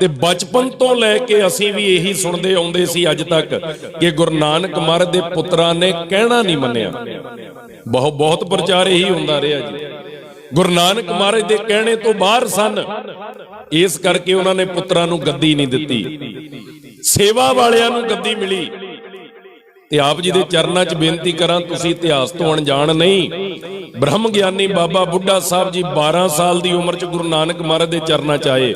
ਤੇ ਬਚਪਨ ਤੋਂ ਲੈ ਕੇ ਅਸੀਂ ਵੀ ਇਹੀ ਸੁਣਦੇ ਆਉਂਦੇ ਸੀ ਅੱਜ ਤੱਕ ਕਿ ਗੁਰੂ ਨਾਨਕ ਮਹਾਰਾਜ ਦੇ ਪੁੱਤਰਾਂ ਨੇ ਕਹਿਣਾ ਨਹੀਂ ਮੰਨਿਆ। ਬਹੁਤ ਬਹੁਤ ਪ੍ਰਚਾਰ ਇਹੀ ਹੁੰਦਾ ਰਿਹਾ ਜੀ। ਗੁਰੂ ਨਾਨਕ ਮਹਾਰਾਜ ਦੇ ਕਹਿਣੇ ਤੋਂ ਬਾਹਰ ਸਨ। ਇਸ ਕਰਕੇ ਉਹਨਾਂ ਨੇ ਪੁੱਤਰਾਂ ਨੂੰ ਗੱਦੀ ਨਹੀਂ ਦਿੱਤੀ। ਸੇਵਾ ਵਾਲਿਆਂ ਨੂੰ ਗੱਦੀ ਮਿਲੀ। ਤੇ ਆਪ ਜੀ ਦੇ ਚਰਨਾਂ 'ਚ ਬੇਨਤੀ ਕਰਾਂ, ਤੁਸੀਂ ਇਤਿਹਾਸ ਤੋਂ ਅਣਜਾਣ ਨਹੀਂ। ਬ੍ਰਹਮ ਗਿਆਨੀ ਬਾਬਾ ਬੁੱਢਾ ਸਾਹਿਬ ਜੀ 12 ਸਾਲ ਦੀ ਉਮਰ 'ਚ ਗੁਰੂ ਨਾਨਕ ਮਹਾਰਾਜ ਦੇ ਚਰਨਾਂ 'ਚ ਆਏ।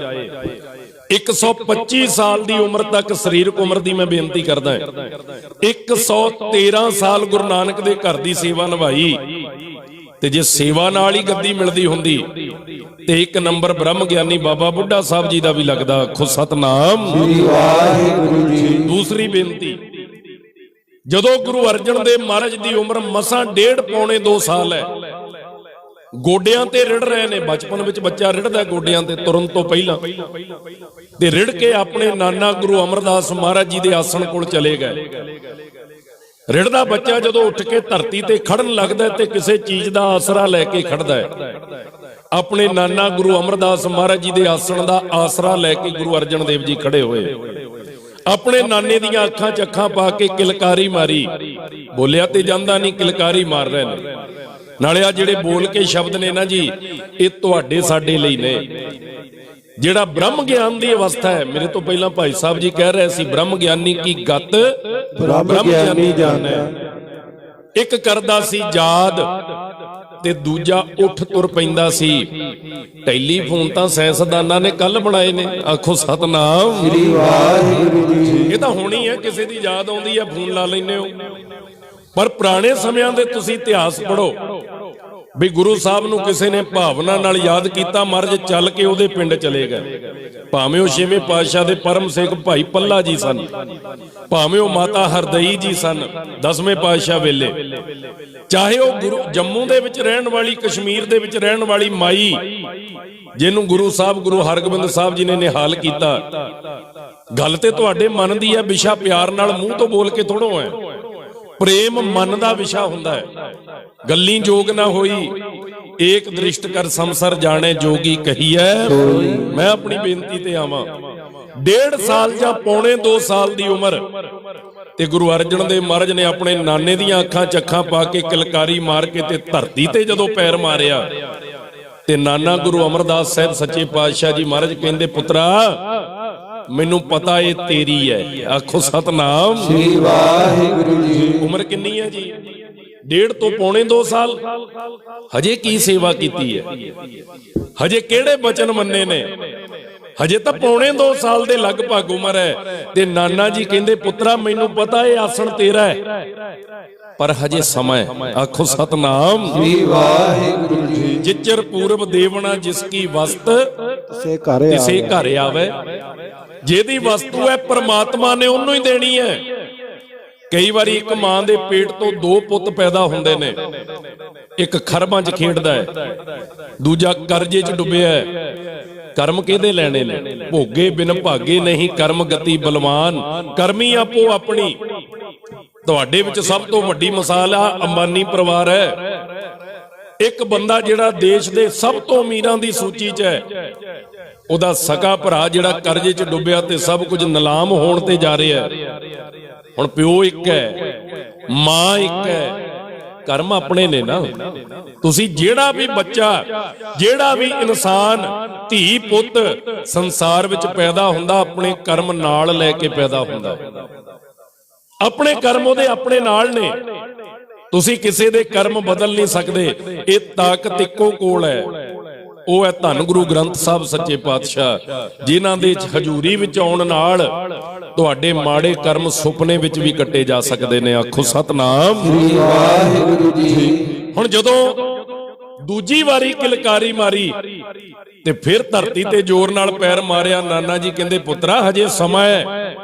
125 ਸਾਲ ਦੀ ਉਮਰ ਤੱਕ ਸਰੀਰਕ ਉਮਰ ਦੀ ਮੈਂ ਬੇਨਤੀ ਕਰਦਾ ਹਾਂ। 113 ਸਾਲ ਗੁਰੂ ਨਾਨਕ ਦੇ ਘਰ ਦੀ ਸੇਵਾ ਨਿਭਾਈ। ਤੇ ਜੇ ਸੇਵਾ ਨਾਲ ਹੀ ਗੱਦੀ ਮਿਲਦੀ ਹੁੰਦੀ ਤੇ ਇੱਕ ਨੰਬਰ ਬ੍ਰਹਮ ਗਿਆਨੀ ਬਾਬਾ ਬੁੱਢਾ ਸਾਹਿਬ ਜੀ ਦਾ ਵੀ ਲੱਗਦਾ ਖੁਦ ਸਤਨਾਮ। ਵਾਹਿਗੁਰੂ ਜੀ ਦੂਸਰੀ ਬੇਨਤੀ ਜਦੋਂ ਗੁਰੂ ਅਰਜਨ ਦੇਵ ਮਹਾਰਾਜ ਦੀ ਉਮਰ ਮਸਾਂ ਡੇਢ ਪੌਣੇ 2 ਸਾਲ ਹੈ ਗੋਡਿਆਂ ਤੇ ਰਿੜ ਰਹੇ ਨੇ। ਬਚਪਨ ਵਿੱਚ ਬੱਚਾ ਰਿੜਦਾ ਗੋਡਿਆਂ ਤੇ, ਤੁਰਨ ਤੋਂ ਪਹਿਲਾਂ। ਤੇ ਰਿੜ ਕੇ ਆਪਣੇ ਨਾਨਾ ਗੁਰੂ ਅਮਰਦਾਸ ਮਹਾਰਾਜ ਜੀ ਦੇ ਆਸਣ ਕੋਲ ਚਲੇ ਗਏ। ਰਿੜਦਾ ਬੱਚਾ ਜਦੋਂ ਉੱਠ ਕੇ ਧਰਤੀ ਤੇ ਖੜਨ ਲੱਗਦਾ ਤੇ ਕਿਸੇ ਚੀਜ਼ ਦਾ ਆਸਰਾ ਲੈ ਕੇ ਖੜਦਾ ਹੈ। ਆਪਣੇ ਨਾਨਾ ਗੁਰੂ ਅਮਰਦਾਸ ਮਹਾਰਾਜ ਜੀ ਦੇ ਆਸਣ ਦਾ ਆਸਰਾ ਲੈ ਕੇ ਗੁਰੂ ਅਰਜਨ ਦੇਵ ਜੀ ਖੜੇ ਹੋਏ। ਆਪਣੇ ਨਾਨੇ ਦੀਆਂ ਅੱਖਾਂ 'ਚ ਅੱਖਾਂ ਪਾ ਕੇ ਕਿਲਕਾਰੀ ਮਾਰੀ। ਬੋਲਿਆ ਤੇ ਜਾਂਦਾ ਨਹੀਂ, ਕਿਲਕਾਰੀ ਮਾਰ ਰਹੇ ਨੇ। ਨਾਲੇ ਆ ਜਿਹੜੇ ਬੋਲ ਕੇ ਸ਼ਬਦ ਨੇ ਨਾ ਜੀ ਇਹ ਤੁਹਾਡੇ ਸਾਡੇ ਲਈ ਨੇ। ਜਿਹੜਾ ਬ੍ਰਹਮ ਗਿਆਨ ਦੀ ਅਵਸਥਾ ਹੈ ਮੇਰੇ ਤੋਂ ਪਹਿਲਾਂ ਭਾਈ ਸਾਹਿਬ ਜੀ ਕਹਿ ਰਹੇ ਸੀ ਬ੍ਰਹਮ ਗਿਆਨੀ ਕੀ ਗਤ ਬ੍ਰਹਮ ਗਿਆਨੀ ਜਾਣੈ। ਇੱਕ ਕਰਦਾ ਸੀ ਯਾਦ ਤੇ ਦੂਜਾ ਉੱਠ ਤੁਰ ਪੈਂਦਾ ਸੀ। ਟੈਲੀਫੋਨ ਤਾਂ ਸਾਇੰਸਦਾਨਾਂ ਨੇ ਕੱਲ ਬਣਾਏ ਨੇ। ਆਖੋ ਸਤਨਾਮ। ਸ੍ਰੀ ਵਾਹਿਗੁਰੂ ਜੀ ਇਹ ਤਾਂ ਹੋਣੀ ਹੈ ਕਿਸੇ ਦੀ ਯਾਦ ਆਉਂਦੀ ਹੈ ਫੋਨ ਲਾ ਲੈਂਦੇ ਹੋ। ਪਰ ਪੁਰਾਣੇ ਸਮਿਆਂ ਦੇ ਤੁਸੀਂ ਇਤਿਹਾਸ ਪੜੋ ਵੀ ਗੁਰੂ ਸਾਹਿਬ ਨੂੰ ਕਿਸੇ ਨੇ ਭਾਵਨਾ ਨਾਲ ਯਾਦ ਕੀਤਾ ਮਰਜ ਚੱਲ ਕੇ ਉਹਦੇ ਪਿੰਡ ਚਲੇ ਗਏ। ਭਾਵੇਂ ਉਹ ਛੇਵੇਂ ਪਾਤਸ਼ਾਹ ਦੇ ਪਰਮ ਸਿੱਖ ਭਾਈ ਪੱਲਾ ਜੀ ਸਨ, ਭਾਵੇਂ ਉਹ ਮਾਤਾ ਹਰਦਈ ਜੀ ਸਨ, ਦਸਵੇਂ ਪਾਤਸ਼ਾਹ ਵੇਲੇ। ਚਾਹੇ ਉਹ ਗੁਰੂ ਜੰਮੂ ਦੇ ਵਿੱਚ ਰਹਿਣ ਵਾਲੀ, ਕਸ਼ਮੀਰ ਦੇ ਵਿੱਚ ਰਹਿਣ ਵਾਲੀ ਮਾਈ, ਜਿਹਨੂੰ ਗੁਰੂ ਸਾਹਿਬ, ਗੁਰੂ ਹਰਗੋਬਿੰਦ ਸਾਹਿਬ ਜੀ ਨੇ ਨਿਹਾਲ ਕੀਤਾ। ਗੱਲ ਤੇ ਤੁਹਾਡੇ ਮਨ ਦੀ ਹੈ, ਵਿਸ਼ਾ ਪਿਆਰ ਨਾਲ ਮੂੰਹ ਤੋਂ ਬੋਲ ਕੇ ਥੋੜੋ ਹੈ। ਪ੍ਰੇਮ ਮਨ ਦਾ ਵਿਸ਼ਾ ਹੁੰਦਾ ਹੈ। ਗੱਲੀ ਜੋਗ ਨਾ ਹੋਈ। ਏਕ ਦ੍ਰਿਸ਼ਟ ਕਰ ਸੰਸਰ ਜਾਣੇ ਜੋਗੀ ਕਹੀਐ। ਮੈਂ ਆਪਣੀ ਬੇਨਤੀ ਤੇ ਆਵਾਂ। ਡੇਢ ਸਾਲ ਜਾਂ ਪੌਣੇ 2 ਸਾਲ ਦੀ ਉਮਰ ਤੇ ਗੁਰੂ ਅਰਜਨ ਦੇਵ ਮਹਾਰਾਜ ਨੇ ਆਪਣੇ ਨਾਨੇ ਦੀਆਂ ਅੱਖਾਂ 'ਚ ਅੱਖਾਂ ਪਾ ਕੇ ਕਿਲਕਾਰੀ ਮਾਰ ਕੇ ਤੇ ਧਰਤੀ ਤੇ ਜਦੋਂ ਪੈਰ ਮਾਰਿਆ ਤੇ ਨਾਨਾ ਗੁਰੂ ਅਮਰਦਾਸ ਸਾਹਿਬ ਸੱਚੇ ਪਾਤਸ਼ਾਹ ਜੀ ਮਹਾਰਾਜ ਕਹਿੰਦੇ ਪੁੱਤਰਾ ਮੈਨੂੰ ਪਤਾ ਇਹ ਤੇਰੀ ਹੈ। ਆਖੋ ਸਤਨਾਮ। ਸ੍ਰੀ ਵਾਹਿਗੁਰੂ ਜੀ। ਉਮਰ ਕਿੰਨੀ ਹੈ ਜੀ? ਡੇਢ ਤੋਂ ਪੌਣੇ 2 ਸਾਲ ਹਜੇ ਕੀ ਸੇਵਾ ਕੀਤੀ ਹੈ? ਹਜੇ ਕਿਹੜੇ ਬਚਨ ਮੰਨੇ ਨੇ? ਹਜੇ ਤਾਂ ਪੌਣੇ 2 ਸਾਲ ਦੇ ਲਗਭਗ ਉਮਰ ਹੈ ਤੇ ਨਾਨਾ ਜੀ ਕਹਿੰਦੇ ਪੁੱਤਰਾ ਮੈਨੂੰ ਪਤਾ ਇਹ ਆਸਣ ਤੇਰਾ ਹੈ ਪਰ ਹਜੇ ਸਮਾਂ ਆਖੋ ਸਤਨਾਮ। ਸ੍ਰੀ ਵਾਹਿਗੁਰੂ ਜੀ ਜਿਚਰ ਪੂਰਬ ਦੇਵਣਾ ਜਿਸ ਕੀ ਵਸਤ ਘਰ ਕਿਸੇ ਘਰ ਆਵੇ। ਜਿਹਦੀ ਵਸਤੂ ਹੈ ਪ੍ਰਮਾਤਮਾ ਨੇ ਉਹਨੂੰ ਹੀ ਦੇਣੀ ਹੈ। ਕਈ ਵਾਰੀ ਇੱਕ ਮਾਂ ਦੇ ਪੇਟ ਤੋਂ ਦੋ ਪੁੱਤ ਪੈਦਾ ਹੁੰਦੇ ਨੇ। ਇੱਕ ਖਰਬਾਂ 'ਚ ਖੇਡਦਾ ਹੈ, ਦੂਜਾ ਕਰਜ਼ੇ 'ਚ ਡੁੱਬਿਆ ਹੈ। ਕਰਮ ਕਿਹਦੇ ਲੈਣੇ ਨੇ? ਭੋਗੇ ਬਿਨ ਭਾਗੇ ਨਹੀਂ, ਕਰਮ ਗਤੀ ਬਲਵਾਨ। ਕਰਮੀ ਆਪੋ ਆਪਣੀ। ਤੁਹਾਡੇ ਵਿੱਚ ਸਭ ਤੋਂ ਵੱਡੀ ਮਿਸਾਲ ਆ, ਅੰਬਾਨੀ ਪਰਿਵਾਰ ਹੈ। ਇੱਕ ਬੰਦਾ ਜਿਹੜਾ ਦੇਸ਼ ਦੇ ਸਭ ਤੋਂ ਅਮੀਰਾਂ ਦੀ ਸੂਚੀ 'ਚ ਹੈ, ਉਹਦਾ ਸਕਾ ਭਰਾ ਜਿਹੜਾ ਕਰਜ਼ੇ 'ਚ ਡੁੱਬਿਆ ਤੇ ਸਭ ਕੁਝ ਨਿਲਾਮ ਹੋਣ ਤੇ ਜਾ ਰਿਹਾ ਹੈ। ਹੁਣ ਪਿਓ ਇੱਕ ਹੈ, ਮਾਂ ਇੱਕ ਹੈ, ਕਰਮ ਆਪਣੇ ਨੇ ਨਾ। ਤੁਸੀਂ ਜਿਹੜਾ ਵੀ ਬੱਚਾ, ਜਿਹੜਾ ਵੀ ਇਨਸਾਨ, ਧੀ, ਪੁੱਤ ਸੰਸਾਰ ਵਿੱਚ ਪੈਦਾ ਹੁੰਦਾ, ਆਪਣੇ ਕਰਮ ਨਾਲ ਲੈ ਕੇ ਪੈਦਾ ਹੁੰਦਾ। ਆਪਣੇ ਕਰਮ ਉਹਦੇ ਆਪਣੇ ਨਾਲ ਨੇ। ਤੁਸੀਂ ਕਿਸੇ ਦੇ ਕਰਮ ਬਦਲ ਨਹੀਂ ਸਕਦੇ। ਇਹ ਤਾਕਤ ਇੱਕੋ ਕੋਲ ਹੈ। ਉਹ ਹੈ ਧੰਨ ਗੁਰੂ ਗ੍ਰੰਥ ਸਾਹਿਬ ਸੱਚੇ ਪਾਤਸ਼ਾਹ, ਜਿਨ੍ਹਾਂ ਦੇ ਹਜ਼ੂਰੀ ਵਿੱਚ ਆਉਣ ਨਾਲ ਤੁਹਾਡੇ ਮਾੜੇ ਕਰਮ ਸੁਪਨੇ ਵਿੱਚ ਵੀ ਕੱਟੇ ਜਾ ਸਕਦੇ ਨੇ। ਆਖੋ, ਸਤਨਾਮ। ਵਾਹਿਗੁਰੂ ਜੀ ਹੁਣ ਜਦੋਂ ਦੂਜੀ ਵਾਰੀ ਕਿਲਕਾਰੀ ਮਾਰੀ ਤੇ ਫਿਰ ਧਰਤੀ ਤੇ ਜ਼ੋਰ ਨਾਲ ਪੈਰ ਮਾਰਿਆ, ਨਾਨਾ ਜੀ ਕਹਿੰਦੇ, ਪੁੱਤਰਾ, ਹਜੇ ਸਮਾਂ ਹੈ।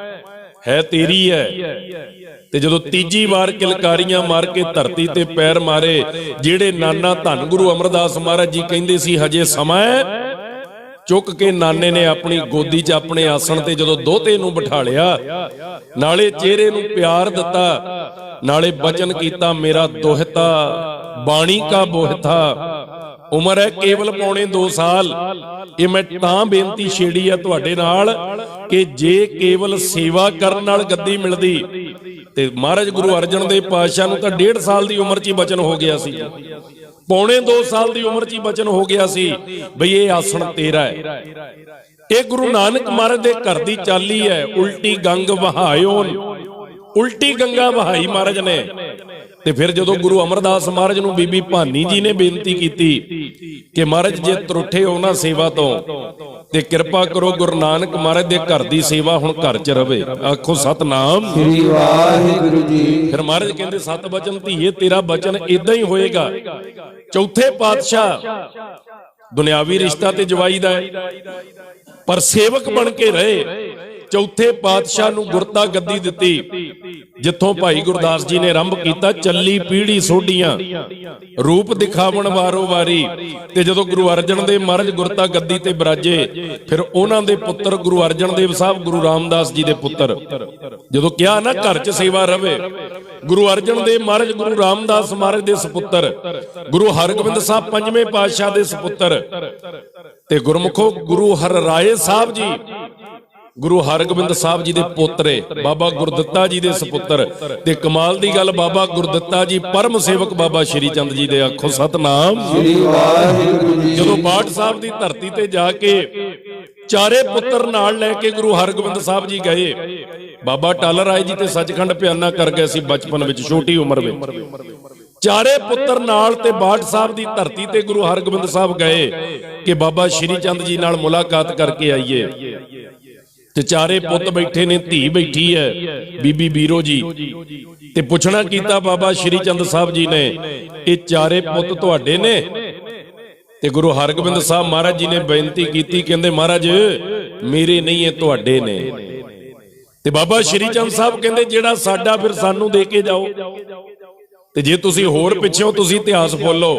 ਹੈ ਤੇਰੀ ਹੈ। ਤੇ ਜਦੋਂ ਤੀਜੀ ਵਾਰ ਕਿਲਕਾਰੀਆਂ ਮਾਰ ਕੇ ਧਰਤੀ ਤੇ ਪੈਰ ਮਾਰੇ ਜਿਹੜੇ ਨਾਨਾ ਧੰਨ ਗੁਰੂ ਅਮਰਦਾਸ ਮਹਾਰਾਜ ਜੀ ਕਹਿੰਦੇ ਸੀ ਹਜੇ ਸਮਾਂ ਹੈ। ਚੁੱਕ ਕੇ ਨਾਨੇ ਨੇ ਆਪਣੀ ਗੋਦੀ 'ਚ ਆਪਣੇ ਆਸਣ ਤੇ ਜਦੋਂ ਦੋਤੇ ਨੂੰ ਬਿਠਾਲਿਆ ਨਾਲੇ ਚਿਹਰੇ ਨੂੰ ਪਿਆਰ ਦਿੱਤਾ ਨਾਲੇ ਬਚਨ ਕੀਤਾ ਮੇਰਾ ਦੋਹਤਾ ਬਾਣੀ ਕਾ ਬੋਹਤਾ। ਉਮਰ ਹੈ ਕੇਵਲ ਪੌਣੇ 2 ਸਾਲ। ਇਹ ਮੈਂ ਤਾਂ ਬੇਨਤੀ ਛੇੜੀ ਆ ਤੁਹਾਡੇ ਨਾਲ ਕਿ ਜੇ ਕੇਵਲ ਸੇਵਾ ਕਰਨ ਨਾਲ ਗੱਦੀ ਮਿਲਦੀ ਤੇ ਮਹਾਰਾਜ ਗੁਰੂ ਅਰਜਨ ਦੇਵ ਪਾਤਸ਼ਾਹ ਨੂੰ ਤਾਂ 1.5 ਸਾਲ ਦੀ ਉਮਰ 'ਚ ਹੀ ਬਚਨ ਹੋ ਗਿਆ ਸੀ। ਪੌਣੇ 2 ਸਾਲ ਦੀ ਉਮਰ 'ਚ ਹੀ ਬਚਨ ਹੋ ਗਿਆ ਸੀ। ਬਈ ਇਹ ਆਸਣ ਤੇਰਾ ਹੈ। ਇਹ ਗੁਰੂ ਨਾਨਕ ਮਹਾਰਾਜ ਦੇ ਘਰ ਦੀ ਚਾਲੀ ਹੈ। ਉਲਟੀ ਗੰਗ ਵਹਾਇਓ ਉਲਟੀ ਗੰਗਾ ਵਹਾਈ ਮਹਾਰਾਜ ਨੇ। ਤੇ ਫਿਰ ਜਦੋਂ ਗੁਰੂ ਅਮਰਦਾਸ ਮਹਾਰਾਜ ਨੂੰ ਬੀਬੀ ਭਾਨੀ ਜੀ ਨੇ ਬੇਨਤੀ ਕੀਤੀ ਕਿ ਮਹਾਰਾਜ ਜੇ ਤਰੁੱਠੇ ਹੋ ਨਾ ਸੇਵਾ ਤੋਂ ਤੇ ਕਿਰਪਾ ਕਰੋ ਗੁਰੂ ਨਾਨਕ ਮਹਾਰਾਜ ਦੇ ਘਰ ਦੀ ਸੇਵਾ ਹੁਣ ਘਰ 'ਚ ਰਵੇ। ਆਖੋ ਸਤਨਾਮ। ਸ੍ਰੀ ਵਾਹਿਗੁਰੂ ਜੀ ਫਿਰ ਮਹਾਰਾਜ ਕਹਿੰਦੇ ਸਤ ਬਚਨ ਧੀਏ ਤੇਰਾ ਬਚਨ ਇਦਾਂ ਹੀ ਹੋਏਗਾ। ਚੌਥੇ ਪਾਤਸ਼ਾਹ ਦੁਨਿਆਵੀ ਰਿਸ਼ਤਾ ਤੇ ਜਵਾਈ ਦਾ ਪਰ ਸੇਵਕ ਬਣ ਕੇ ਰਹੇ। ਚੌਥੇ ਪਾਤਸ਼ਾਹ ਨੂੰ ਗੁਰਤਾ ਗੱਦੀ ਦਿੱਤੀ। ਜਿੱਥੋਂ ਭਾਈ ਗੁਰਦਾਸ ਜੀ ਨੇ ਆਰੰਭ ਕੀਤਾ, ਚੱਲੀ ਪੀੜੀ ਸੋਢੀਆਂ। ਰੂਪ ਦਿਖਾਵਣ ਵਾਰੋ ਵਾਰੀ। ਤੇ ਜਦੋਂ ਗੁਰੂ ਅਰਜਨ ਦੇਵ ਮਹਾਰਾਜ ਗੁਰਤਾ ਗੱਦੀ ਤੇ ਬਿਰਾਜੇ, ਫਿਰ ਉਹਨਾਂ ਦੇ ਪੁੱਤਰ ਗੁਰੂ ਅਰਜਨ ਦੇਵ ਸਾਹਿਬ, ਗੁਰੂ ਰਾਮਦਾਸ ਜੀ ਦੇ ਪੁੱਤਰ। ਜਦੋਂ ਕਿਹਾ ਨਾ ਘਰ 'ਚ ਸੇਵਾ ਰਵੇ, ਗੁਰੂ ਅਰਜਨ ਦੇਵ ਮਹਾਰਾਜ, ਗੁਰੂ ਰਾਮਦਾਸ ਮਹਾਰਾਜ ਦੇ ਸੁਪੁੱਤਰ, ਗੁਰੂ ਹਰਗੋਬਿੰਦ ਸਾਹਿਬ ਪੰਜਵੇਂ ਪਾਤਸ਼ਾਹ ਦੇ ਸੁਪੁੱਤਰ, ਤੇ ਗੁਰਮੁਖੋ ਗੁਰੂ ਹਰ ਰਾਏ ਸਾਹਿਬ ਜੀ ਗੁਰੂ ਹਰਗੋਬਿੰਦ ਸਾਹਿਬ ਜੀ ਦੇ ਪੋਤਰੇ ਬਾਬਾ ਗੁਰਦਿੱਤਾ ਜੀ ਦੇ ਸੁਪੁੱਤਰ ਤੇ ਕਮਾਲ ਦੀ ਗੱਲ ਬਾਬਾ ਗੁਰਦਿੱਤਾ ਜੀ ਪਰਮ ਸੇਵਕ ਬਾਬਾ ਸ਼੍ਰੀ ਚੰਦ ਜੀ ਦੇ ਆਖੋ ਸਤਨਾਮ। ਸ੍ਰੀ ਵਾਹਿਗੁਰੂ ਜੀ ਜਦੋਂ ਬਾਟ ਸਾਹਿਬ ਦੀ ਧਰਤੀ ਤੇ ਜਾ ਕੇ ਚਾਰੇ ਪੁੱਤਰ ਨਾਲ ਲੈ ਕੇ ਗੁਰੂ ਹਰਗੋਬਿੰਦ ਸਾਹਿਬ ਜੀ ਗਏ ਬਾਬਾ ਟਾਲਰ ਰਾਏ ਜੀ ਤੇ ਸੱਚਖੰਡ ਪਿਆਨਾ ਕਰ ਗਏ ਸੀ ਬਚਪਨ ਵਿੱਚ ਛੋਟੀ ਉਮਰ ਵਿੱਚ। ਚਾਰੇ ਪੁੱਤਰ ਨਾਲ ਤੇ ਬਾਟ ਸਾਹਿਬ ਦੀ ਧਰਤੀ ਤੇ ਗੁਰੂ ਹਰਗੋਬਿੰਦ ਸਾਹਿਬ ਗਏ ਕਿ ਬਾਬਾ ਸ਼੍ਰੀ ਚੰਦ ਜੀ ਨਾਲ ਮੁਲਾਕਾਤ ਕਰਕੇ ਆਈਏ। ਤੇ ਚਾਰੇ ਪੁੱਤ ਬੈਠੇ ਨੇ ਧੀ ਬੈਠੀ ਹੈ ਬੀਬੀ ਬੀਰੋ ਜੀ। ਤੇ ਪੁੱਛਣਾ ਕੀਤਾ ਬਾਬਾ ਸ਼੍ਰੀ ਚੰਦ ਸਾਹਿਬ ਜੀ ਨੇ ਇਹ ਚਾਰੇ ਪੁੱਤ ਤੁਹਾਡੇ ਨੇ। ਤੇ ਗੁਰੂ ਹਰਗੋਬਿੰਦ ਸਾਹਿਬ ਮਹਾਰਾਜ ਜੀ ਨੇ ਬੇਨਤੀ ਕੀਤੀ ਕਹਿੰਦੇ ਮਹਾਰਾਜ ਮੇਰੇ ਨਹੀਂ ਇਹ ਤੁਹਾਡੇ ਨੇ। ਤੇ ਬਾਬਾ ਸ਼੍ਰੀ ਚੰਦ ਸਾਹਿਬ ਕਹਿੰਦੇ ਜਿਹੜਾ ਸਾਡਾ ਫਿਰ ਸਾਨੂੰ ਦੇ ਕੇ ਜਾਓ। ਤੇ ਜੇ ਤੁਸੀਂ ਹੋਰ ਪਿੱਛੋਂ ਤੁਸੀਂ ਇਤਿਹਾਸ ਬੋਲੋ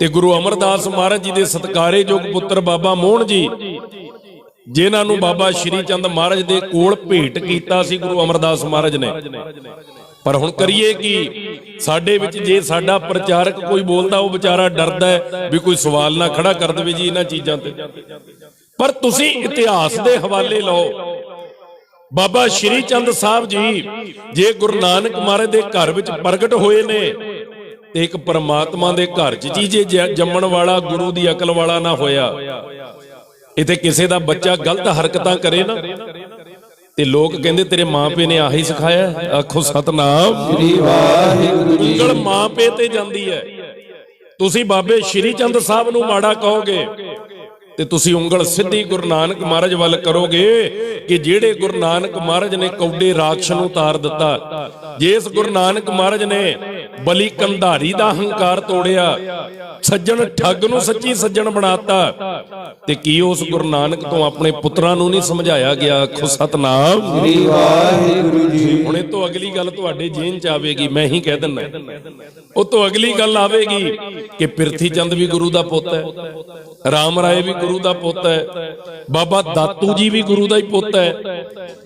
ਤੇ ਗੁਰੂ ਅਮਰਦਾਸ ਮਹਾਰਾਜ ਜੀ ਦੇ ਸਤਕਾਰੇਯੋਗ ਪੁੱਤਰ ਬਾਬਾ ਮੋਹਨ ਜੀ ਜਿਨ੍ਹਾਂ ਨੂੰ ਬਾਬਾ ਸ਼੍ਰੀ ਚੰਦ ਮਹਾਰਾਜ ਦੇ ਕੋਲ ਭੇਟ ਕੀਤਾ ਸੀ, ਗੁਰੂ ਅਮਰਦਾਸ ਮਹਾਰਾਜ ਨੇ। ਪਰ ਹੁਣ ਕਰੀਏ ਕੀ? ਸਾਡੇ ਵਿੱਚ ਜੇ ਸਾਡਾ ਪ੍ਰਚਾਰਕ ਕੋਈ ਬੋਲਦਾ, ਉਹ ਵਿਚਾਰਾ ਡਰਦਾ ਹੈ ਵੀ ਕੋਈ ਸਵਾਲ ਨਾ ਖੜਾ ਕਰ ਦੇਵੇ ਜੀ ਇਹਨਾਂ ਚੀਜ਼ਾਂ ਤੇ। ਪਰ ਤੁਸੀਂ ਇਤਿਹਾਸ ਦੇ ਹਵਾਲੇ ਲਓ। ਬਾਬਾ ਸ਼੍ਰੀ ਚੰਦ ਸਾਹਿਬ ਜੀ, ਜੇ ਗੁਰੂ ਨਾਨਕ ਮਹਾਰਾਜ ਦੇ ਘਰ ਵਿੱਚ ਪ੍ਰਗਟ ਹੋਏ ਨੇ, ਤੇ ਇੱਕ ਪਰਮਾਤਮਾ ਦੇ ਘਰ 'ਚ ਜੀ, ਜੇ ਜੰਮਣ ਵਾਲਾ ਗੁਰੂ ਦੀ ਅਕਲ ਵਾਲਾ ਨਾ ਹੋਇਆ ਇਥੇ ਕਿਸੇ ਦਾ ਬੱਚਾ ਗਲਤ ਹਰਕਤਾਂ ਕਰੇ ਨਾ ਤੇ ਲੋਕ ਕਹਿੰਦੇ ਤੇਰੇ ਮਾਪੇ ਨੇ ਆਹੀ ਸਿਖਾਇਆ। ਆਖੋ ਸਤਨਾਮ ਸ੍ਰੀ ਵਾਹਿਗੁਰੂ ਜੀ ਉਂਗਲ ਮਾਪੇ ਤੇ ਜਾਂਦੀ ਹੈ ਤੁਸੀਂ ਬਾਬੇ ਸ਼੍ਰੀ ਚੰਦ ਸਾਹਿਬ ਨੂੰ ਮਾੜਾ ਕਹੋਗੇ ਤੇ ਤੁਸੀਂ ਉਂਗਲ ਸਿੱਧੀ ਗੁਰੂ ਨਾਨਕ ਮਹਾਰਾਜ ਵੱਲ ਕਰੋਗੇ ਕਿ ਜਿਹੜੇ ਗੁਰੂ ਨਾਨਕ ਮਹਾਰਾਜ ਨੇ ਕੌਡੇ ਰਾਖਸ਼ ਨੂੰ ਉਤਾਰ ਦਿੱਤਾ ਜਿਸ ਗੁਰੂ ਨਾਨਕ ਮਹਾਰਾਜ ਨੇ ਬਲੀ ਕੰਧਾਰੀ ਦਾ ਹੰਕਾਰ ਤੋੜਿਆ ਸੱਜਣ ਠੱਗ ਨੂੰ ਸੱਚੀ ਸੱਜਣ ਬਣਾਤਾ ਤੇ ਕੀ ਉਸ ਗੁਰੂ ਨਾਨਕ ਤੋਂ ਆਪਣੇ ਪੁੱਤਰਾਂ ਨੂੰ ਨਹੀਂ ਸਮਝਾਇਆ ਗਿਆ? ਆਖੋ ਸਤਨਾਮ। ਸ੍ਰੀ ਵਾਹਿਗੁਰੂ ਜੀ ਹੁਣ ਇਹ ਤੋਂ ਅਗਲੀ ਗੱਲ ਤੁਹਾਡੇ ਜੇਨ ਚ ਆਵੇਗੀ ਮੈਂ ਹੀ ਕਹਿ ਦਿੰਦਾ। ਉਹ ਤੋਂ ਅਗਲੀ ਗੱਲ ਆਵੇਗੀ ਕਿ ਪਿਰਥੀ ਚੰਦ ਵੀ ਗੁਰੂ ਦਾ ਪੁੱਤ ਹੈ। ਰਾਮ ਰਾਏ ਵੀ ਗੁਰੂ ਦਾ ਪੁੱਤ ਹੈ, ਬਾਬਾ ਦਾਤੂ ਜੀ ਵੀ ਗੁਰੂ ਦਾ ਹੀ ਪੁੱਤ ਹੈ।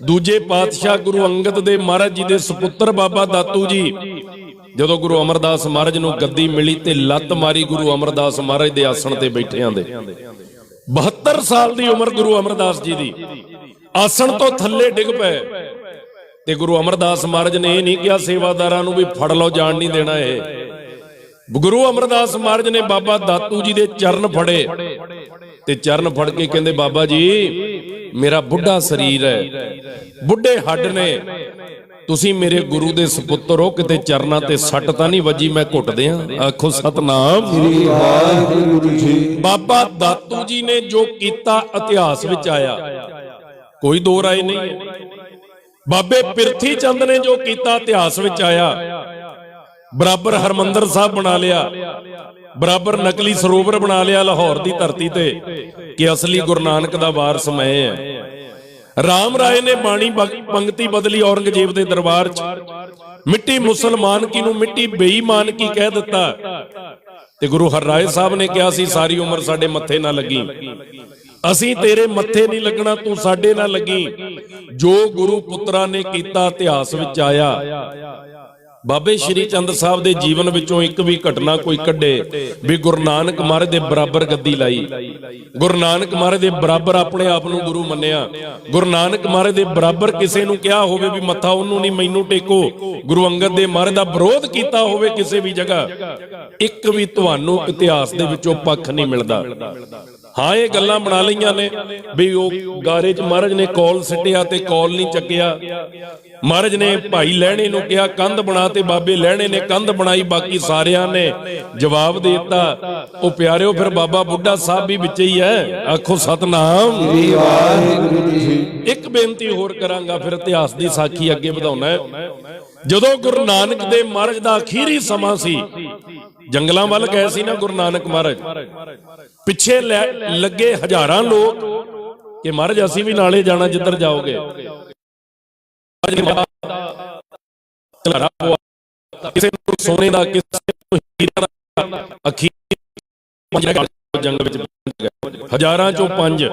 ਦੂਜੇ ਪਾਤਸ਼ਾਹ ਗੁਰੂ ਅੰਗਦ ਦੇ ਮਹਾਰਾਜ ਜੀ ਦੇ ਸੁਪੁੱਤਰ ਬਾਬਾ ਦਾਤੂ ਜੀ। ਜਦੋਂ ਗੁਰੂ ਅਮਰਦਾਸ ਮਹਾਰਾਜ ਨੂੰ ਗੱਦੀ ਮਿਲੀ ਤੇ ਲੱਤ ਮਾਰੀ ਗੁਰੂ ਅਮਰਦਾਸ ਮਹਾਰਾਜ ਦੇ ਆਸਣ ਤੇ ਬੈਠਿਆਂ ਦੇ। 72 ਸਾਲ ਦੀ ਉਮਰ ਗੁਰੂ ਅਮਰਦਾਸ ਜੀ ਦੀ। ਆਸਣ ਤੋਂ ਥੱਲੇ ਡਿੱਗ ਪਏ। ਤੇ ਗੁਰੂ ਅਮਰਦਾਸ ਮਹਾਰਾਜ ਨੇ ਇਹ ਨਹੀਂ ਕਿਹਾ ਸੇਵਾਦਾਰਾਂ ਨੂੰ ਵੀ ਫੜ ਲਓ, ਜਾਣ ਨਹੀਂ ਦੇਣਾ ਇਹ। ਗੁਰੂ ਅਮਰਦਾਸ ਮਹਾਰਾਜ ਨੇ ਬਾਬਾ ਦਾਤੂ ਜੀ ਦੇ ਚਰਨ ਫੜੇ। ਤੇ ਚਰਨ ਫੜ ਕੇ ਕਹਿੰਦੇ, ਬਾਬਾ ਜੀ, ਮੇਰਾ ਬੁੱਢਾ ਸਰੀਰ ਹੈ। ਬੁੱਢੇ ਹੱਡ ਨੇ। ਤੁਸੀਂ ਮੇਰੇ ਗੁਰੂ ਦੇ ਸੁਪੁੱਤਰ ਹੋ, ਕਿਤੇ ਚਰਨਾਂ ਤੇ ਸੱਟ ਤਾਂ ਨਹੀਂ ਵੱਜੀ, ਮੈਂ ਘੁੱਟਦੇ ਆ। ਆਖੋ, ਸਤਨਾਮ। ਸ੍ਰੀ ਵਾਹਿਗੁਰੂ ਜੀ ਬਾਬਾ ਦਾਤੂ ਜੀ ਨੇ ਜੋ ਕੀਤਾ, ਇਤਿਹਾਸ ਵਿੱਚ ਆਇਆ। ਕੋਈ ਦੋ ਰਾਏ ਨਹੀਂ। ਬਾਬੇ ਪਿਰਥੀ ਚੰਦ ਨੇ ਜੋ ਕੀਤਾ, ਇਤਿਹਾਸ ਵਿੱਚ ਆਇਆ। ਬਰਾਬਰ ਹਰਮੰਦਰ ਸਾਹਿਬ ਬਣਾ ਲਿਆ। ਬਰਾਬਰ ਨਕਲੀ ਸਰੋਵਰ ਬਣਾ ਲਿਆ ਲਾਹੌਰ ਦੀ ਧਰਤੀ ਤੇ ਕਿ ਅਸਲੀ ਗੁਰੂ ਨਾਨਕ ਦਾ ਵਾਰਸ ਮੈਂ ਹੈ। ਰਾਮ ਰਾਏ ਨੇ ਬਾਣੀ ਬਗ- ਬਦਲੀ ਔਰੰਗਜ਼ੇਬ ਦੇ ਦਰਬਾਰ 'ਚ। ਮਿੱਟੀ ਮੁਸਲਮਾਨ ਕੀ ਨੂੰ ਮਿੱਟੀ ਬੇਈਮਾਨ ਕੀ ਕਹਿ ਦਿੱਤਾ। ਤੇ ਗੁਰੂ ਹਰਰਾਏ ਸਾਹਿਬ ਨੇ ਕਿਹਾ ਸੀ, ਸਾਰੀ ਉਮਰ ਸਾਡੇ ਮੱਥੇ ਨਾ ਲੱਗੀ। ਅਸੀਂ ਤੇਰੇ ਮੱਥੇ ਨਹੀਂ ਲੱਗਣਾ, ਤੂੰ ਸਾਡੇ ਨਾਲ ਲੱਗੀ। ਜੋ ਗੁਰੂ ਪੁੱਤਰਾਂ ਨੇ ਕੀਤਾ, ਇਤਿਹਾਸ ਵਿੱਚ ਆਇਆ। ਬਾਬੇ ਸ਼੍ਰੀ ਚੰਦ ਸਾਹਿਬ ਦੇ ਜੀਵਨ ਵਿੱਚੋਂ ਇੱਕ ਵੀ ਘਟਨਾ ਕੋਈ ਕੱਢੇ ਵੀ ਗੁਰੂ ਨਾਨਕ ਮਹਾਰਾਜ ਦੇ ਬਰਾਬਰ ਗੱਦੀ ਲਾਈ। ਗੁਰੂ ਨਾਨਕ ਮਹਾਰਾਜ ਦੇ ਬਰਾਬਰ ਆਪਣੇ ਆਪ ਨੂੰ ਗੁਰੂ ਮੰਨਿਆ। ਗੁਰੂ ਨਾਨਕ ਮਹਾਰਾਜ ਦੇ ਬਰਾਬਰ ਕਿਸੇ ਨੂੰ ਕਿਹਾ ਹੋਵੇ ਵੀ ਮੱਥਾ ਉਹਨੂੰ ਨਹੀਂ, ਮੈਨੂੰ ਟੇਕੋ। ਗੁਰੂ ਅੰਗਦ ਦੇ ਮਹਾਰਾਜ ਦਾ ਵਿਰੋਧ ਕੀਤਾ ਹੋਵੇ ਕਿਸੇ ਵੀ ਜਗ੍ਹਾ। ਇੱਕ ਵੀ ਤੁਹਾਨੂੰ ਇਤਿਹਾਸ ਦੇ ਵਿੱਚੋਂ ਪੱਖ ਨਹੀਂ ਮਿਲਦਾ। ਹਾਂ, ਇਹ ਗੱਲਾਂ ਬਣਾ ਲਈਆਂ ਨੇ ਵੀ ਉਹ ਗਾਰੇ 'ਚ ਮਹਾਰਾਜ ਨੇ ਕੌਲ ਸਿੱਟਿਆ ਤੇ ਕੌਲ ਨਹੀਂ ਚੱਕਿਆ। ਮਹਾਰਾਜ ਨੇ ਭਾਈ ਲਹਿਣੇ ਨੂੰ ਕਿਹਾ, ਕੰਧ ਬਣਾ ਤੇ ਬਾਬੇ ਲਹਿਣੇ ਨੇ ਕੰਧ ਬਣਾਈ, ਬਾਕੀ ਸਾਰਿਆਂ ਨੇ ਜਵਾਬ ਦੇ ਦਿੱਤਾ। ਉਹ ਪਿਆਰਿਓ, ਫਿਰ ਬਾਬਾ ਬੁੱਢਾ ਸਾਹਿਬ ਵੀ ਵਿੱਚ ਹੀ ਹੈ। ਆਖੋ, ਸਤਨਾਮ। ਸ੍ਰੀ ਵਾਹਿਗੁਰੂ ਜੀ ਇੱਕ ਬੇਨਤੀ ਹੋਰ ਕਰਾਂਗਾ, ਫਿਰ ਇਤਿਹਾਸ ਦੀ ਸਾਖੀ ਅੱਗੇ ਵਧਾਉਣਾ ਹੈ। ਜਦੋਂ ਗੁਰੂ ਨਾਨਕ ਦੇ ਮਹਾਰਾਜ ਦਾ ਅਖੀਰੀ ਸਮਾਂ ਸੀ ਜੰਗਲਾਂ ਵੱਲ ਗਏ ਸੀ ਨਾ ਗੁਰੂ ਨਾਨਕ ਮਹਾਰਾਜ। ਪਿੱਛੇ ਲੈ- ਲੱਗੇ ਹਜ਼ਾਰਾਂ ਲੋਕ ਕਿ ਮਹਾਰਾਜ, ਅਸੀਂ ਵੀ ਨਾਲੇ ਜਾਣਾ ਜਿੱਧਰ ਜਾਓਗੇ। ਕਿਸੇ ਨੂੰ ਸੋਨੇ ਦਾ, ਕਿਸੇ ਨੂੰ ਹੀਰਾ ਦਾ, ਅਖੀਰ ਪੰਜ ਜੰਗ ਵਿੱਚ ਹਜ਼ਾਰਾਂ ਚੋਂ ਪੰਜ।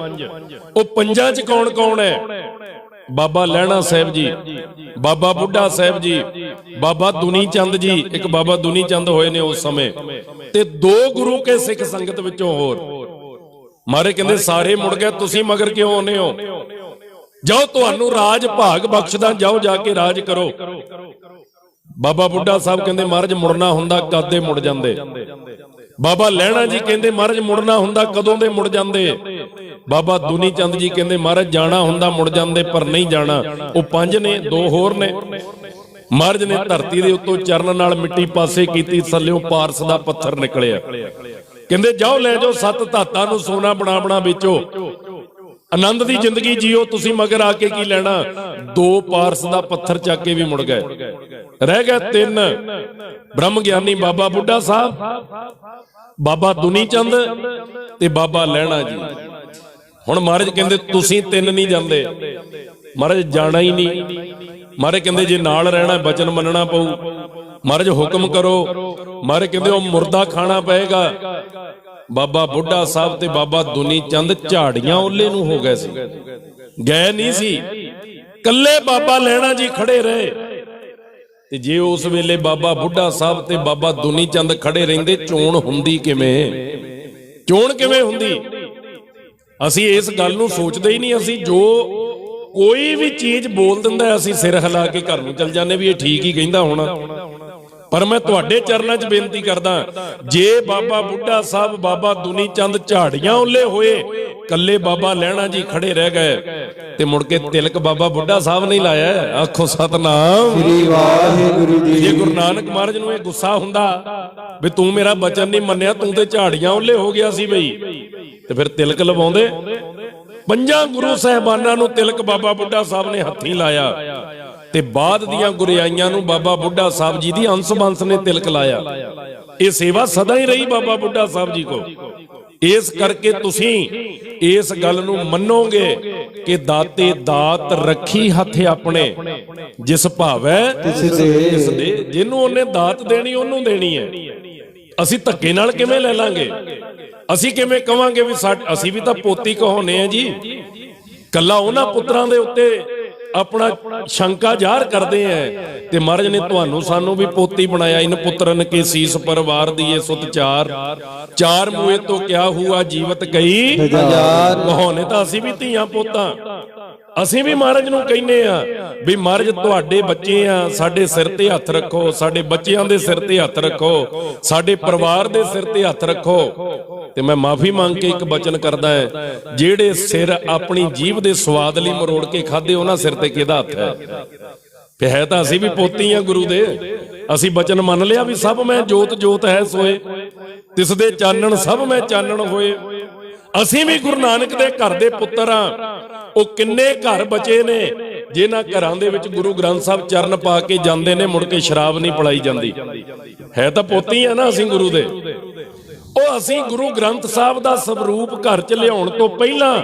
ਉਹ ਪੰਜਾਂ ਚ ਕੌਣ ਕੌਣ ਹੈ? ਬਾਬਾ ਲਹਿਣਾ ਸਾਹਿਬ ਜੀ ਬਾਬਾ ਬੁੱਢਾ ਸਾਹਿਬ ਜੀ ਬਾਬਾ ਦੁਨੀ ਚੰਦ ਜੀ ਇੱਕ ਬਾਬਾ ਦੁਨੀ ਚੰਦ ਹੋਏ ਨੇ ਉਸ ਸਮੇਂ। ਤੇ ਦੋ ਗੁਰੂ ਕੇ ਸਿੱਖ ਸੰਗਤ ਵਿੱਚੋਂ ਹੋਰ। ਮਾਰੇ ਕਹਿੰਦੇ ਸਾਰੇ ਮੁੜ ਗਏ ਤੁਸੀਂ ਮਗਰ ਕਿਉਂ ਆਉਨੇ ਹੋ? ਜਾਓ ਤੁਹਾਨੂੰ ਰਾਜ ਭਾਗ ਬਖਸ਼ਦਾ ਜਾਓ ਜਾ ਕੇ ਰਾਜ ਕਰੋ। ਬਾਬਾ ਬੁੱਢਾ ਸਾਹਿਬ ਕਹਿੰਦੇ ਮਹਾਰਾਜ ਮੁੜਨਾ ਹੁੰਦਾ ਕਦੇ ਮੁੜ ਜਾਂਦੇ। ਬਾਬਾ ਲਹਿਣਾ ਜੀ ਕਹਿੰਦੇ ਮਹਾਰਾਜ ਮੁੜਨਾ ਹੁੰਦਾ ਕਦੋਂ ਦੇ ਮੁੜ ਜਾਂਦੇ? ਬਾਬਾ ਦੁਨੀ ਚੰਦ ਜੀ ਕਹਿੰਦੇ ਮਹਾਰਾਜ ਜਾਣਾ ਹੁੰਦਾ ਮੁੜ ਜਾਂਦੇ ਪਰ ਨਹੀਂ ਜਾਣਾ। ਉਹ ਪੰਜ ਨੇ ਦੋ ਹੋਰ ਨੇ। ਮਹਾਰਾਜ ਨੇ ਧਰਤੀ ਦੇ ਉੱਤੋਂ ਚਰਨ ਨਾਲ ਮਿੱਟੀ ਪਾਸੇ ਕੀਤੀ ਥੱਲਿਓਂ ਪਾਰਸ ਦਾ ਪੱਥਰ ਨਿਕਲਿਆ। ਕਹਿੰਦੇ ਜਾਓ ਲੈ ਜਾਓ ਸੱਤ ਧਾਤਾਂ ਨੂੰ ਸੋਨਾ ਬਣਾ ਬਣਾ ਵੇਚੋ। ਆਨੰਦ ਦੀ ਜ਼ਿੰਦਗੀ ਜੀਓ ਤੁਸੀਂ ਮਗਰ ਆ ਕੇ ਕੀ ਲੈਣਾ? ਦੋ ਪਾਰਸ ਦਾ ਪੱਥਰ ਚੱਕ ਕੇ ਵੀ ਮੁੜ ਗਏ। ਰਹਿ ਗਏ ਤਿੰਨ। ਬ੍ਰਹਮ ਗਿਆਨੀ ਬਾਬਾ ਬੁੱਢਾ ਸਾਹਿਬ ਬਾਬਾ ਦੁਨੀ ਚੰਦ ਤੇ ਬਾਬਾ ਲਹਿਣਾ ਜੀ। ਹੁਣ ਮਹਾਰਾਜ ਕਹਿੰਦੇ ਤੁਸੀਂ ਤਿੰਨ ਨਹੀਂ ਜਾਂਦੇ। ਮਹਾਰਾਜ ਜਾਣਾ ਹੀ ਨਹੀਂ। ਮਹਾਰਾਜ ਕਹਿੰਦੇ ਜੇ ਨਾਲ ਰਹਿਣਾ, ਬਚਨ ਮੰਨਣਾ ਪਊ। ਮਹਾਰਾਜ ਹੁਕਮ ਕਰੋ। ਮਹਾਰਾਜ ਕਹਿੰਦੇ ਉਹ ਮੁਰਦਾ ਖਾਣਾ ਪਏਗਾ। ਬਾਬਾ ਬੁੱਢਾ ਸਾਹਿਬ ਤੇ ਬਾਬਾ ਦੁਨੀ ਚੰਦ ਝਾੜੀਆਂ ਓਲੇ ਨੂੰ ਹੋ ਗਏ ਸੀ। ਗਏ ਨਹੀਂ ਸੀ। ਕੱਲੇ ਬਾਬਾ ਲੈਣਾ ਜੀ ਖੜੇ ਰਹੇ। ਤੇ ਜੇ ਉਸ ਵੇਲੇ ਬਾਬਾ ਬੁੱਢਾ ਸਾਹਿਬ ਤੇ ਬਾਬਾ ਦੁਨੀ ਚੰਦ ਖੜੇ ਰਹਿੰਦੇ, ਚੋਣ ਹੁੰਦੀ ਕਿਵੇਂ? ਚੋਣ ਕਿਵੇਂ ਹੁੰਦੀ? ਅਸੀਂ ਇਸ ਗੱਲ ਨੂੰ ਸੋਚਦੇ ਹੀ ਨਹੀਂ ਅਸੀਂ ਜੋ ਕੋਈ ਵੀ ਚੀਜ਼ ਬੋਲ ਦਿੰਦਾ ਅਸੀਂ ਸਿਰ ਹਿਲਾ ਕੇ ਘਰ ਨੂੰ ਚਲ ਜਾਂਦੇ ਵੀ ਇਹ ਠੀਕ ਹੀ ਕਹਿੰਦਾ ਹੋਣਾ। ਪਰ ਮੈਂ ਤੁਹਾਡੇ ਚਰਨਾਂ 'ਚ ਬੇਨਤੀ ਕਰਦਾ ਜੇ ਬਾਬਾ ਬੁੱਢਾ ਸਾਹਿਬ ਬਾਬਾ ਦੁਨੀ ਚੰਦ ਝਾੜੀਆਂ ਉੱਲੇ ਹੋਏ ਕੱਲੇ ਬਾਬਾ ਲੈਣਾ ਜੀ ਖੜੇ ਰਹਿ ਗਏ ਤੇ ਮੁੜ ਕੇ ਤਿਲਕ ਬਾਬਾ ਬੁੱਢਾ ਸਾਹਿਬ ਨਹੀਂ ਲਾਇਆ ਆਖੋ ਸਤਨਾਮ। ਸ੍ਰੀ ਵਾਹਿਗੁਰੂ ਜੇ ਜੀ ਗੁਰੂ ਨਾਨਕ ਮਹਾਰਾਜ ਨੂੰ ਇਹ ਗੁੱਸਾ ਹੁੰਦਾ ਵੀ ਤੂੰ ਮੇਰਾ ਬਚਨ ਨਹੀਂ ਮੰਨਿਆ ਤੂੰ ਤੇ ਝਾੜੀਆਂ ਉੱਲੇ ਹੋ ਗਿਆ ਸੀ ਬਈ। ਤੇ ਫਿਰ ਤਿਲਕ ਲਵਾਉਂਦੇ। ਪੰਜਾਂ ਗੁਰੂ ਸਹਿਬਾਨਾਂ ਨੂੰ ਤਿਲਕ ਬਾਬਾ ਬੁੱਢਾ ਸਾਹਿਬ ਨੇ ਹੱਥੀਂ ਲਾਇਆ। ਤੇ ਬਾਅਦ ਦੀਆਂ ਗੁਰਿਆਈਆਂ ਨੂੰ ਬਾਬਾ ਬੁੱਢਾ ਸਾਹਿਬ ਜੀ ਦੀ ਅੰਸ ਬੰਸ ਨੇ ਤਿਲਕ ਲਾਇਆ। ਇਹ ਸੇਵਾ ਸਦਾ ਹੀ ਰਹੀ ਬਾਬਾ ਬੁੱਢਾ ਸਾਹਿਬ ਜੀ ਕੋ। ਇਸ ਕਰਕੇ ਤੁਸੀਂ ਇਸ ਗੱਲ ਨੂੰ ਮੰਨੋਗੇ ਕਿ ਦਾਤੇ ਦਾਤ ਰੱਖੀ ਹੱਥ ਆਪਣੇ ਜਿਸ ਭਾਵੈ ਤਿਸ ਦੇ ਜਿਹਨੂੰ ਉਹਨੇ ਦਾਤ ਦੇਣੀ ਉਹਨੂੰ ਦੇਣੀ ਹੈ। ਅਸੀਂ ਧੱਕੇ ਨਾਲ ਕਿਵੇਂ ਲੈ ਲਾਂਗੇ? ਅਸੀਂ ਕਿਵੇਂ ਕਵਾਂਗੇ ਵੀ ਅਸੀਂ ਵੀ ਤਾਂ ਪੋਤੀ ਕਹਾਉਨੇ ਆ ਜੀ। ਕੱਲਾ ਉਹਨਾਂ ਪੁੱਤਰਾਂ ਦੇ ਉੱਤੇ ਆਪਣਾ ਸ਼ੰਕਾ ਜ਼ਾਹਰ ਕਰਦੇ ਆ ਤੇ ਮਹਾਰਾਜ ਨੇ ਤੁਹਾਨੂੰ ਸਾਨੂੰ ਵੀ ਪੋਤੀ ਬਣਾਇਆ। ਇਨ ਪੁੱਤਰਨ ਕੇ ਸੀਸ ਪਰਿਵਾਰ ਦੀਏ ਸੁਤ ਚਾਰ। ਚਾਰ ਮੂਏ ਤੋਂ ਕਿਆ ਹੁਆ ਜੀਵਤ ਗਈ? ਹਜ਼ਾਰ। ਕਹਾਉਨੇ ਤਾਂ ਅਸੀਂ ਵੀ ਧੀਆਂ ਪੋਤਾਂ। ਅਸੀਂ ਵੀ ਮਹਾਰਾਜ ਨੂੰ ਕਹਿੰਨੇ ਆ ਵੀ ਮਹਾਰਾਜ, ਤੁਹਾਡੇ ਬੱਚੇ ਆ, ਸਾਡੇ ਸਿਰ ਤੇ ਹੱਥ ਰੱਖੋ, ਸਾਡੇ ਬੱਚਿਆਂ ਦੇ ਸਿਰ ਤੇ ਹੱਥ ਰੱਖੋ, ਸਾਡੇ ਪਰਿਵਾਰ ਦੇ ਸਿਰ ਤੇ ਹੱਥ ਰੱਖੋ। ਤੇ ਮੈਂ ਮਾਫੀ ਮੰਗ ਕੇ ਇੱਕ ਬਚਨ ਕਰਦਾ ਹੈ, ਜਿਹੜੇ ਸਿਰ ਆਪਣੀ ਜੀਭ ਦੇ ਸਵਾਦ ਲਈ ਮਰੋੜ ਕੇ ਖਾਦੇ ਉਹਨਾਂ ਸਿਰ ਤੇ ਕਿਹਦਾ ਹੱਥ ਹੈ? ਤੇ ਹੈ ਤਾਂ ਅਸੀਂ ਵੀ ਪੋਤੀ ਆ ਗੁਰੂ ਦੇ। ਅਸੀਂ ਬਚਨ ਮੰਨ ਲਿਆ ਵੀ ਸਭ ਮੈਂ ਜੋਤ ਜੋਤ ਹੈ ਸੋਏ ਤਿਸ ਦੇ ਚਾਨਣ ਸਭ ਮੈਂ ਚਾਨਣ ਹੋਏ। ਅਸੀਂ ਵੀ ਗੁਰੂ ਨਾਨਕ ਦੇ ਘਰ ਦੇ ਪੁੱਤਰ ਆ। ਉਹ ਕਿੰਨੇ ਘਰ ਬਚੇ ਨੇ, ਜਿਨ੍ਹਾਂ ਘਰਾਂ ਦੇ ਵਿੱਚ ਗੁਰੂ ਗ੍ਰੰਥ ਸਾਹਿਬ ਚਰਨ ਪਾ ਕੇ ਜਾਂਦੇ ਨੇ, ਮੁੜ ਕੇ ਸ਼ਰਾਬ ਨਹੀਂ ਪਲਾਈ ਜਾਂਦੀ। ਹੈ ਤਾਂ ਪੋਤੀ ਆ ਨਾ ਅਸੀਂ ਗੁਰੂ ਦੇ। ਉਹ ਅਸੀਂ ਗੁਰੂ ਗ੍ਰੰਥ ਸਾਹਿਬ ਦਾ ਸਰੂਪ ਘਰ 'ਚ ਲਿਆਉਣ ਤੋਂ ਪਹਿਲਾਂ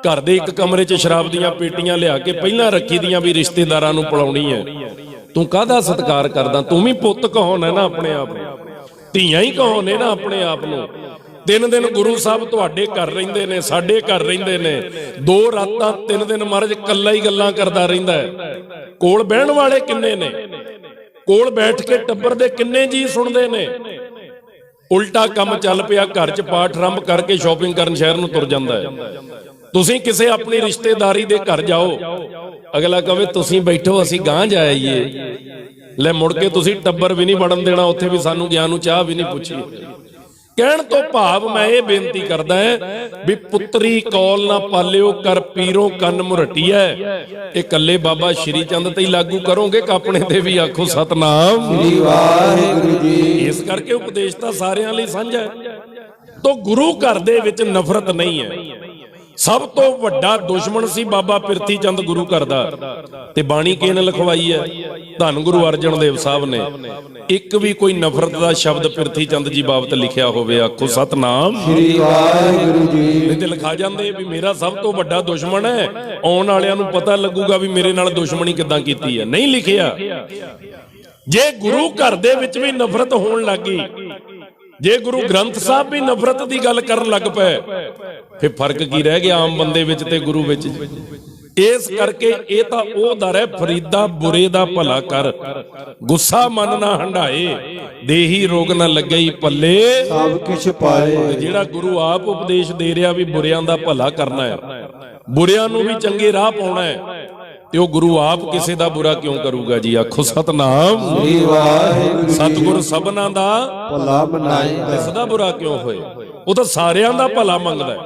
ਘਰ ਦੇ ਇੱਕ ਕਮਰੇ 'ਚ ਸ਼ਰਾਬ ਦੀਆਂ ਪੇਟੀਆਂ ਲਿਆ ਕੇ ਪਹਿਲਾਂ ਰੱਖੀ ਦੀਆਂ ਵੀ ਰਿਸ਼ਤੇਦਾਰਾਂ ਨੂੰ ਪਲਾਉਣੀ ਹੈ। ਤੂੰ ਕਾਹਦਾ ਸਤਿਕਾਰ ਕਰਦਾ? ਤੂੰ ਵੀ ਪੁੱਤ ਕਹਾਉਣਾ ਨਾ ਆਪਣੇ ਆਪ ਨੂੰ? ਧੀਆਂ ਹੀ ਕਹਾਉਨੇ ਨਾ ਆਪਣੇ ਆਪ ਨੂੰ? ਤਿੰਨ ਦਿਨ ਗੁਰੂ ਸਾਹਿਬ ਤੁਹਾਡੇ ਘਰ ਰਹਿੰਦੇ ਨੇ, ਸਾਡੇ ਘਰ ਰਹਿੰਦੇ ਨੇ। ਦੋ ਰਾਤਾਂ, ਤਿੰਨ ਦਿਨ ਮਹਾਰਾਜ ਕੱਲਾ ਹੀ ਗੱਲਾਂ ਕਰਦਾ ਰਹਿੰਦਾ ਹੈ। ਕੋਲ ਬਹਿਣ ਵਾਲੇ ਕਿੰਨੇ ਨੇ? ਕੋਲ ਬੈਠ ਕੇ ਟੱਬਰ ਦੇ ਕਿੰਨੇ ਜੀ ਸੁਣਦੇ ਨੇ? ਉਲਟਾ ਕੰਮ ਚੱਲ ਪਿਆ, ਘਰ 'ਚ ਪਾਠ ਆਰੰਭ ਕਰਕੇ ਸ਼ਾਪਿੰਗ ਕਰਨ ਸ਼ਹਿਰ ਨੂੰ ਤੁਰ ਜਾਂਦਾ ਹੈ। ਤੁਸੀਂ ਕਿਸੇ ਆਪਣੀ ਰਿਸ਼ਤੇਦਾਰੀ ਦੇ ਘਰ ਜਾਓ। ਅਗਲਾ ਕਹੇ ਤੁਸੀਂ ਬੈਠੋ, ਅਸੀਂ ਗਾਂ ਜਾਈਏ ਲੈ ਮੁੜ ਕੇ ਤੁਸੀਂ ਟੱਬਰ ਵੀ ਨਹੀਂ ਵੜਨ ਦੇਣਾ, ਉੱਥੇ ਵੀ ਸਾਨੂੰ ਗਿਆਨ ਨੂੰ ਚਾਹ ਵੀ ਨਹੀਂ ਪੁੱਛੀ ਕਹਿਣ ਤੋਂ ਭਾਵ ਮੈਂ ਇਹ ਬੇਨਤੀ ਕਰਦਾ ਹੈ ਵੀ ਪੁੱਤਰੀ ਕੌਲ ਨਾ ਪਾਲਿਓ ਕਰ ਪੀਰੋ ਕੰਨ ਮੁਰਟੀਐ। ਇਹ ਕੱਲੇ ਬਾਬਾ ਸ਼੍ਰੀ ਚੰਦ ਤੇ ਹੀ ਲਾਗੂ ਕਰੋਗੇ ਕਿ ਆਪਣੇ ਤੇ ਵੀ ਆਖੋ ਸਤਨਾਮ। ਸ੍ਰੀ ਵਾਹਿਗੁਰੂ ਜੀ ਇਸ ਕਰਕੇ ਉਪਦੇਸ਼ ਤਾਂ ਸਾਰਿਆਂ ਲਈ ਸਾਂਝਾ ਹੈ। ਤੋਂ ਗੁਰੂ ਘਰ ਦੇ ਵਿੱਚ ਨਫ਼ਰਤ ਨਹੀਂ ਹੈ। ਸਭ ਤੋਂ ਵੱਡਾ ਦੁਸ਼ਮਣ ਸੀ ਬਾਬਾ ਪਿਰਥੀ ਚੰਦ ਗੁਰੂ ਘਰ ਦਾ। ਤੇ ਬਾਣੀ ਕਿਹਨੇ ਲਿਖਵਾਈ ਹੈ? ਧੰਨ ਗੁਰੂ ਅਰਜਨ ਦੇਵ ਸਾਹਿਬ ਨੇ। ਇੱਕ ਵੀ ਕੋਈ ਨਫ਼ਰਤ ਦਾ ਸ਼ਬਦ ਪਿਰਥੀ ਚੰਦ ਜੀ ਬਾਬਤ ਲਿਖਿਆ ਹੋਵੇ ਆਖੋ ਸਤਨਾਮ। ਸ੍ਰੀ ਵਾਹਿਗੁਰੂ ਜੀ ਤੇ ਲਿਖਾ ਜਾਂਦੇ ਵੀ ਮੇਰਾ ਸਭ ਤੋਂ ਵੱਡਾ ਦੁਸ਼ਮਣ ਹੈ। ਆਉਣ ਵਾਲਿਆਂ ਨੂੰ ਪਤਾ ਲੱਗੂਗਾ ਵੀ ਮੇਰੇ ਨਾਲ ਦੁਸ਼ਮਣੀ ਕਿੱਦਾਂ ਕੀਤੀ ਹੈ। ਨਹੀਂ ਲਿਖਿਆ। ਜੇ ਗੁਰੂ ਘਰ ਦੇ ਵਿੱਚ ਵੀ ਨਫ਼ਰਤ ਹੋਣ ਲੱਗੀ ਜੇ ਗੁਰੂ ਗ੍ਰੰਥ ਸਾਹਿਬ ਵੀ ਨਫ਼ਰਤ ਦੀ ਗੱਲ ਕਰਨ ਲੱਗ ਪਏ ਫਿਰ ਫ਼ਰਕ ਕੀ ਰਹਿ ਗਿਆ ਆਮ ਬੰਦੇ ਵਿੱਚ ਤੇ ਗੁਰੂ ਵਿੱਚ? ਇਸ ਕਰਕੇ ਇਹ ਤਾਂ ਉਹ ਦਰ ਹੈ ਫਰੀਦਾ ਬੁਰੇ ਦਾ ਭਲਾ ਕਰ। ਗੁੱਸਾ ਮਨ ਨਾ ਹੰਡਾਏ ਦੇਹੀ ਰੋਗ ਨਾ ਲੱਗਈ ਪੱਲੇ। ਸਭ ਕਿਛ ਪਾਏ। ਜਿਹੜਾ ਗੁਰੂ ਆਪ ਉਪਦੇਸ਼ ਦੇ ਰਿਹਾ ਵੀ ਬੁਰਿਆਂ ਦਾ ਭਲਾ ਕਰਨਾ ਹੈ ਬੁਰਿਆਂ ਨੂੰ ਵੀ ਚੰਗੇ ਰਾਹ ਪਾਉਣਾ ਹੈ ਤੇ ਉਹ ਗੁਰੂ ਆਪ ਕਿਸੇ ਦਾ ਬੁਰਾ ਕਿਉਂ ਕਰੂਗਾ ਜੀ? ਆਖੋ ਸਤਨਾਮ। ਸ੍ਰੀ ਵਾਹਿਗੁਰੂ। ਸਤਿਗੁਰ ਸਭਨਾਂ ਦਾ ਭਲਾ ਬਣਾਏ ਇਸ ਦਾ ਬੁਰਾ ਕਿਉਂ ਹੋਏ? ਉਹ ਤਾਂ ਸਾਰਿਆਂ ਦਾ ਭਲਾ ਮੰਗਦਾ ਹੈ।